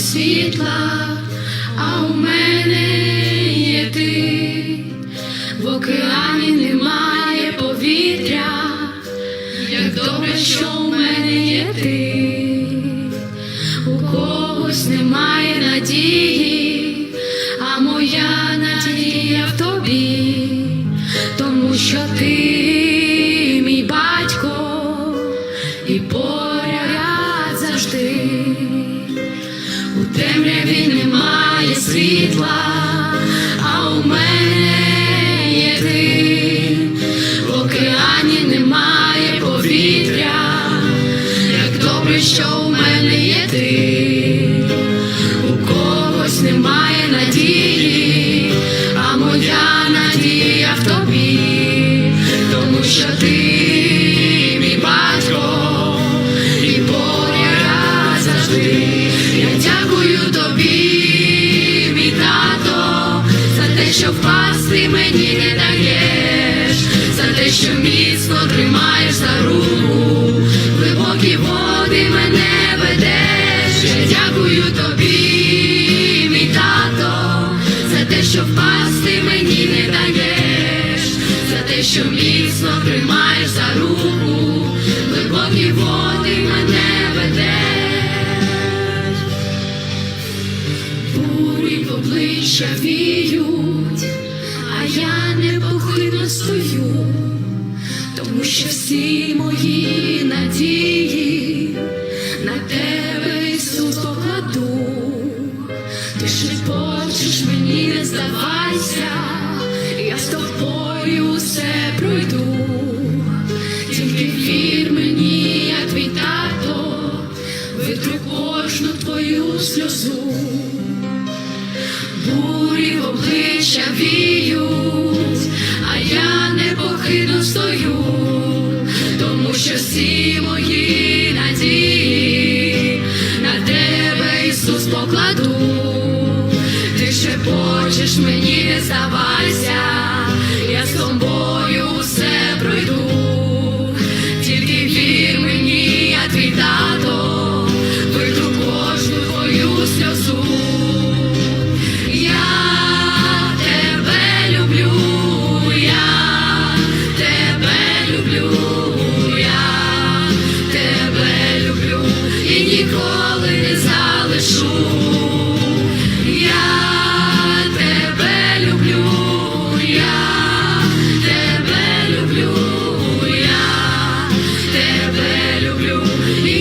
світла, а у мене. Темряві немає світла, а у мене є ти, в океані немає повітря, як добре, що у мене є ти, у когось немає надії, а моя надія в тобі, тому що ти мій впасти мені не даєш, за те, що міцно тримаєш за руку, глибокі води мене ведеш. Я дякую тобі, мій тато, за те, що впасти мені не даєш, за те, що міцно тримаєш за руку, глибокі води мене ведеш. Бурі в обличчя віють, а я непохитно стою, тому що всі мої надії на тебе Ісус покладу. Ти шепочеш мені, не здавайся, я з тобою все пройду. Тільки вір мені, я твій тато, витру кожну твою сльозу. Обличчя віють, а я непохитно стою, тому що всі мої надії на тебе, Ісус, покладу. Ти ще хочеш мені, не здавайся, я з тобою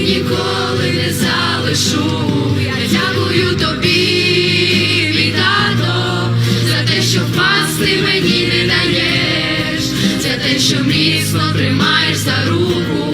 ніколи не залишу. Я дякую тобі, мій тато, за те, що впасти мені не даєш, за те, що міцно тримаєш за руку,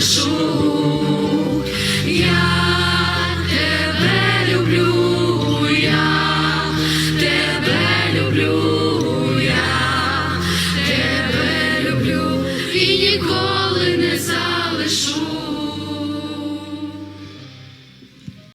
залишу. Я тебе люблю, я тебе люблю, я тебе люблю і ніколи не залишу.